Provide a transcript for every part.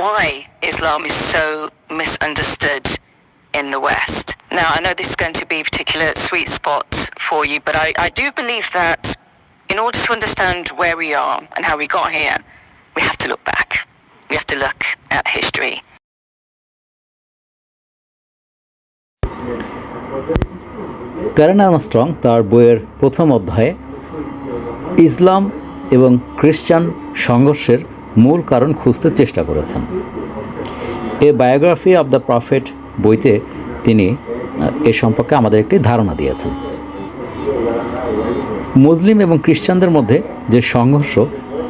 why Islam is so misunderstood in the West. Now, I know this is going to be a particular sweet spot for you, but I, I do believe that in order to understand where we are and how we got here, we have to look back. We have to look at history. Karen Armstrong তার বইয়ের প্রথম অধ্যায়ে ইসলাম এবং খ্রিস্টান সংঘর্ষের মূল কারণ খুঁজতে চেষ্টা করেছেন। A biography of the prophet বইতে তিনি এ সম্পর্কে আমাদের একটি ধারণা দিয়েছেন। মুসলিম এবং খ্রিস্টানদের মধ্যে যে সংঘর্ষ,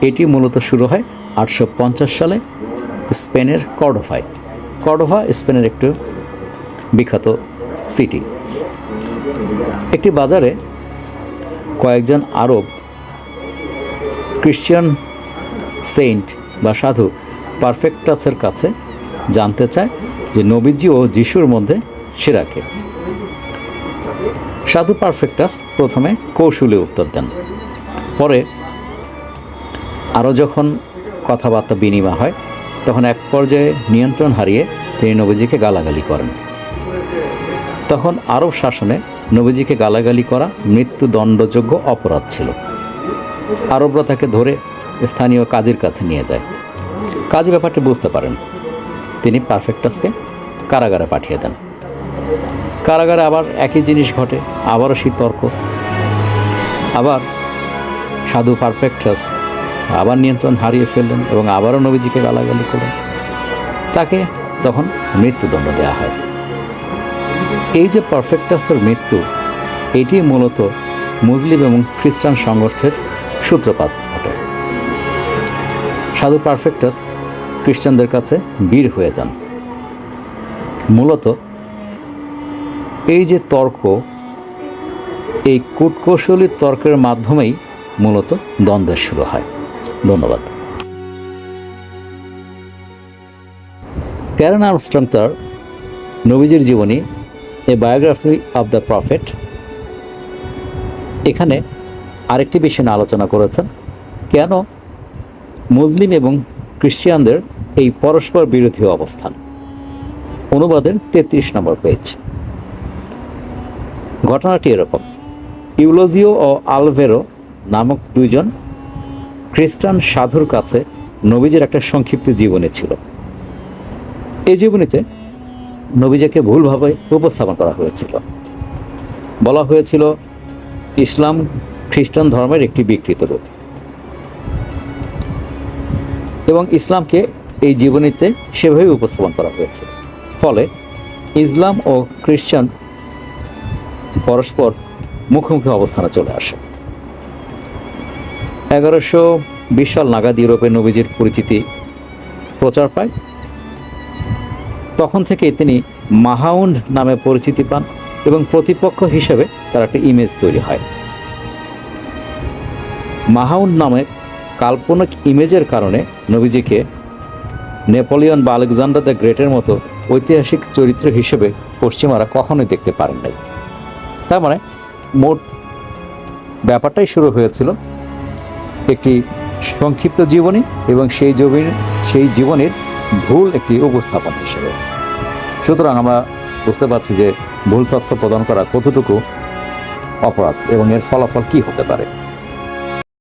এটি মূলত শুরু হয় আটশো পঞ্চাশ সালে স্পেনের কর্ডোফায়। কর্ডোভা স্পেনের একটু বিখ্যাত সিটি। একটি বাজারে কয়েকজন আরব ক্রিশ্চিয়ান সেন্ট বা সাধু পারফেক্টাসের কাছে জানতে চায় যে নবীজি ও যিশুর মধ্যে সেরাকে সাধু পারফেক্টাস প্রথমে কৌশলে উত্তর দেন। পরে আরও যখন কথাবার্তা বিনিময় হয়, তখন এক পর্যায়ে নিয়ন্ত্রণ হারিয়ে তিনি নবীজিকে গালাগালি করেন। তখন আরব শাসনে নবীজিকে গালাগালি করা মৃত্যুদণ্ডযোগ্য অপরাধ ছিল। আরবরা তাকে ধরে স্থানীয় কাজীর কাছে নিয়ে যায়। কাজী ব্যাপারটি বুঝতে পারেন। তিনি পারফেক্টাসকে কারাগারে পাঠিয়ে দেন। কারাগারে আবার একই জিনিস ঘটে, আবারও সেই তর্ক আবার সাধু পারফেক্টাস আবার নিয়ন্ত্রণ হারিয়ে ফেললেন এবং আবারও নবীজিকে গালাগালি করলেন। তাকে তখন মৃত্যুদণ্ড দেওয়া হয়। এই যে পারফেক্টাসের মৃত্যু, এটি মূলত মুসলিম এবং খ্রিস্টান সংঘর্ষের সূত্রপাত। সাধু পারফেক্টাস খ্রিস্টানদের কাছে বীর হয়ে যান। মূলত এই যে তর্ক, এই কূটকৌশলী তর্কের মাধ্যমেই মূলত দ্বন্দ্বের শুরু হয়। ধন্যবাদ। ক্যারেন আর্মস্ট্রং তার নবীজির জীবনী, a biography of the prophet, এখানে আরেকটি বিষয় নিয়ে আলোচনা করেছেন। কেন মুসলিম এবং খ্রিস্টিয়ানদের এই পরস্পর বিরোধী অবস্থান। অনুবাদের তেত্রিশ নম্বর পেজ। ঘটনাটি এরকম। ইউলোজিও ও আলভেরো নামক দুইজন খ্রিস্টান সাধুর কাছে নবীজের একটা সংক্ষিপ্ত জীবনী ছিল। এই জীবনীতে নবীজাকে ভুলভাবে উপস্থাপন করা হয়েছিল। বলা হয়েছিল, ইসলাম খ্রিস্টান ধর্মের একটি বিকৃত রূপ। এবং ইসলামকে এই জীবনীতে সেভাবে উপস্থাপন করা হয়েছে। ফলে ইসলাম ও খ্রিস্টান পরস্পর মুখোমুখি অবস্থানে চলে আসে। এগারোশো বিশ সাল নাগাদ ইউরোপে নবীজির পরিচিতি প্রচার পায়। তখন থেকে তিনি মাহাউন্ড নামে পরিচিতি পান এবং প্রতিপক্ষ হিসেবে তার একটা ইমেজ তৈরি হয়। মাহাউন্ড নামে কাল্পনিক ইমেজের কারণে নবীজিকে নেপোলিয়ন বা আলেকজান্ডার দ্য গ্রেটের মতো ঐতিহাসিক চরিত্র হিসেবে পশ্চিমারা কখনোই দেখতে পারেন নাই। তার মানে মোট ব্যাপারটাই শুরু হয়েছিল একটি সংক্ষিপ্ত জীবনী এবং সেই জীবনী সেই জীবনের ভুল একটি উপস্থাপন হিসেবে। সুতরাং আমরা বুঝতে পারছি যে ভুল তথ্য প্রদান করা কতটুকু অপরাধ এবং এর ফলাফল কি হতে পারে।